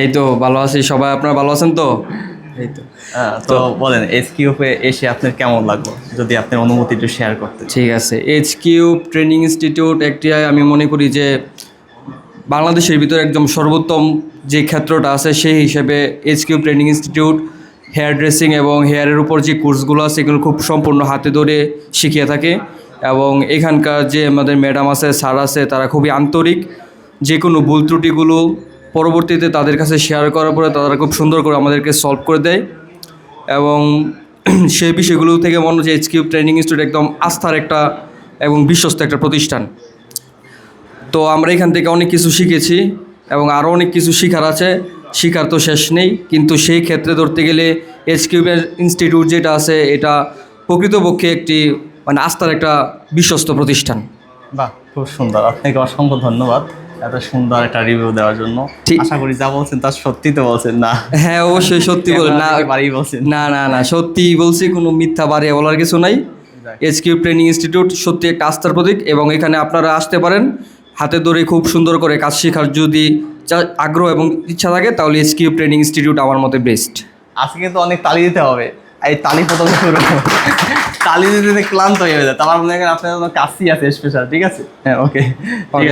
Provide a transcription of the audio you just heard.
এই তো ভালো আছি। সবাই আপনারা ভালো আছেন তো? এই তো। আহ, তো বলেন এস কিউপে এসে আপনার কেমন লাগল? যদি আপনার অনুমতি একটু শেয়ার করতে ঠিক আছে। এইচ কিউব ট্রেনিং ইনস্টিটিউট একটি আমি মনে করি যে বাংলাদেশের ভিতরে একদম সর্বোত্তম যে ক্ষেত্রটা আছে সেই হিসেবে H cube training institute hair dressing এবং হেয়ারের উপর যে কোর্সগুলো আছে এগুলো খুব সম্পূর্ণ হাতে ধরে শিখিয়ে থাকে। এবং এখানকার যে আমাদের ম্যাডাম আছে স্যার আছে তারা খুবই আন্তরিক। যে কোনো ভুল ত্রুটিগুলো পরবর্তীতে তাদের কাছে শেয়ার করার পরে তারা খুব সুন্দর করে আমাদেরকে সলভ করে দেয় এবং সেই বিষয়গুলো থেকে মনে হচ্ছে এইচ কিউব ট্রেনিং ইনস্টিটিউট একদম আস্থার একটা এবং বিশ্বস্ত একটা প্রতিষ্ঠান। তো আমরা এখান থেকে অনেক কিছু শিখেছি এবং আরও অনেক কিছু শেখার আছে। শেখার তো শেষ নেই, কিন্তু সেই ক্ষেত্রে ধরতে গেলে এইচ কিউবের ইনস্টিটিউট যেটা আছে, এটা প্রকৃতপক্ষে একটি মানে আস্থার একটা বিশ্বস্ত প্রতিষ্ঠান। বাহ, খুব সুন্দর। আপনাকে অসংখ্য ধন্যবাদ। এত সুন্দর একটা রিভিউ দেওয়ার জন্য। আশা করি যা বলছেন তা সত্যি তো বলছেন না? হ্যাঁ অবশ্যই সত্যি বলে না বাড়ি বলছেন। না না না সত্যি বলছি কোনো মিথ্যা বাড়িয়ে বলার কিছু নাই। এইচ কিউ ট্রেনিং ইনস্টিটিউট সত্যি একটা আস্থার প্রতীক এবং এখানে আপনারা আসতে পারেন। হাতে ধরে খুব সুন্দর করে কাজ শেখার যদি আগ্রহ এবং ইচ্ছা থাকে তাহলে এইচ কিউ ট্রেনিং ইনস্টিটিউট আমার মতে বেস্ট আজকে তো অনেক তালি দিতে হবে। এই তালি প্রথমে শুরু তালি দিতে ক্লান্ত হয়ে যায় তারপর মনে করেন আপনার কাশি আছে স্পেশাল ঠিক আছে? হ্যাঁ ওকে Okay.